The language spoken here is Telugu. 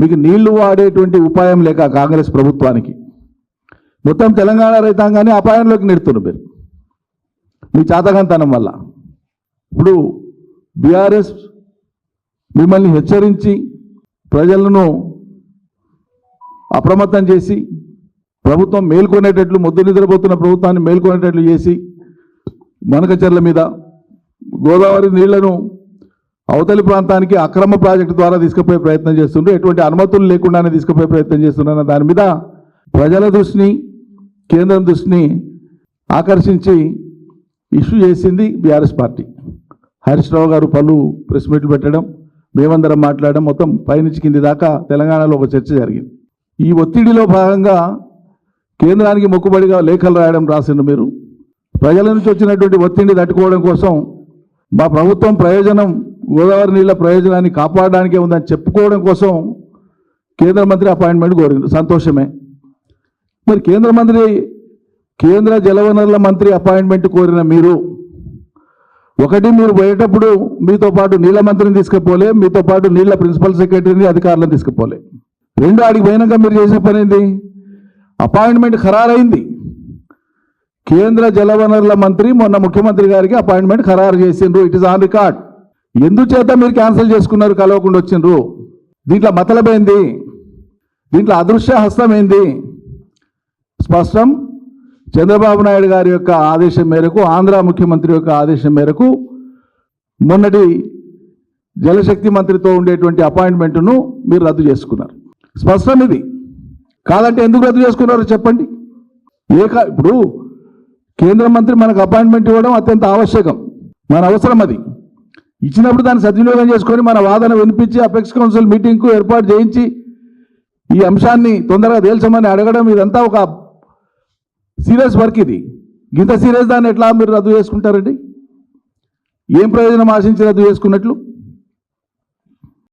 మీకు నీళ్ళు వాడేటువంటి ఉపాయం లేక కాంగ్రెస్ ప్రభుత్వానికి. మొత్తం తెలంగాణ రైతాంగాన్ని అపాయంలోకి నెడుతున్నారు మీరు. మీ చాతకంతనం వల్ల. ఇప్పుడు బీఆర్ఎస్ మిమ్మల్ని హెచ్చరించి ప్రజలను అప్రమత్తం చేసి ప్రభుత్వం మేల్కొనేటట్లు మొద్దు నిద్రపోతున్న ప్రభుత్వాన్ని మేల్కొనేటట్లు చేసి మనకచెర్ల మీద గోదావరి నీళ్ళను అవతలి ప్రాంతానికి అక్రమ ప్రాజెక్టు ద్వారా తీసుకుపోయే ప్రయత్నం చేస్తుండ్రు. ఎటువంటి అనుమతులు లేకుండానే తీసుకుపోయే ప్రయత్నం చేస్తున్నారు దాని మీద ప్రజల దృష్టిని కేంద్రం దృష్టిని ఆకర్షించి ఇష్యూ చేసింది బీఆర్ఎస్ పార్టీ. హరీష్ రావు గారు పలు ప్రెస్ మీట్లు పెట్టడం మేమందరం మాట్లాడడం మొత్తం పైనుంచి కింది దాకా తెలంగాణలో ఒక చర్చ జరిగింది. ఈ ఒత్తిడిలో భాగంగా కేంద్రానికి మొక్కుబడిగా లేఖలు రాయడం రాసిండు మీరు. ప్రజల నుంచి వచ్చినటువంటి ఒత్తిడిని తట్టుకోవడం కోసం మా ప్రభుత్వం ప్రయోజనం గోదావరి నీళ్ళ ప్రయోజనాన్ని కాపాడడానికే ఉందని చెప్పుకోవడం కోసం కేంద్ర మంత్రి అపాయింట్మెంట్ కోరింది. సంతోషమే. మరి కేంద్ర మంత్రి కేంద్ర జలవనరుల మంత్రి అపాయింట్మెంట్ కోరిన మీరు ఒకటి మీరు పోయేటప్పుడు మీతో పాటు నీళ్ళ మంత్రిని తీసుకుపోలే మీతో పాటు నీళ్ళ ప్రిన్సిపల్ సెక్రటరీని అధికారులను తీసుకుపోలే. రెండు ఆడికి పోయినాక మీరు చేసే పని ఏంది? అపాయింట్మెంట్ ఖరారైంది. కేంద్ర జలవనరుల మంత్రి మొన్న ముఖ్యమంత్రి గారికి అపాయింట్మెంట్ ఖరారు చేసిండ్రు. ఇట్ ఇస్ ఆన్ రికార్డ్ ఎందుచేత మీరు క్యాన్సిల్ చేసుకున్నారు కలవకుండా వచ్చిండ్రు? దీంట్లో మతలబైంది దీంట్లో అదృశ్య హస్తం ఏంది? స్పష్టం చంద్రబాబు నాయుడు గారి యొక్క ఆదేశం మేరకు ఆంధ్ర ముఖ్యమంత్రి యొక్క ఆదేశం మేరకు మొన్నటి జలశక్తి మంత్రితో ఉండేటువంటి అపాయింట్మెంట్ను మీరు రద్దు చేసుకున్నారు. స్పష్టం ఇది. కాదంటే ఎందుకు రద్దు చేసుకున్నారో చెప్పండి. ఏ ఇప్పుడు కేంద్ర మంత్రి మనకు అపాయింట్మెంట్ ఇవ్వడం అత్యంత ఆవశ్యకం. మన అవసరం అది. ఇచ్చినప్పుడు దాన్ని సద్వినియోగం చేసుకొని మన వాదన వినిపించి అపెక్స్ కౌన్సిల్ మీటింగ్కు ఏర్పాటు చేయించి ఈ అంశాన్ని తొందరగా తేల్చమని అడగడం ఇదంతా ఒక సీరియస్ వర్క్ ఇది. ఇంత సీరియస్ దాన్ని ఎట్లా మీరు రద్దు చేసుకుంటారండి? ఏం ప్రయోజనం ఆశించి రద్దు చేసుకున్నట్లు?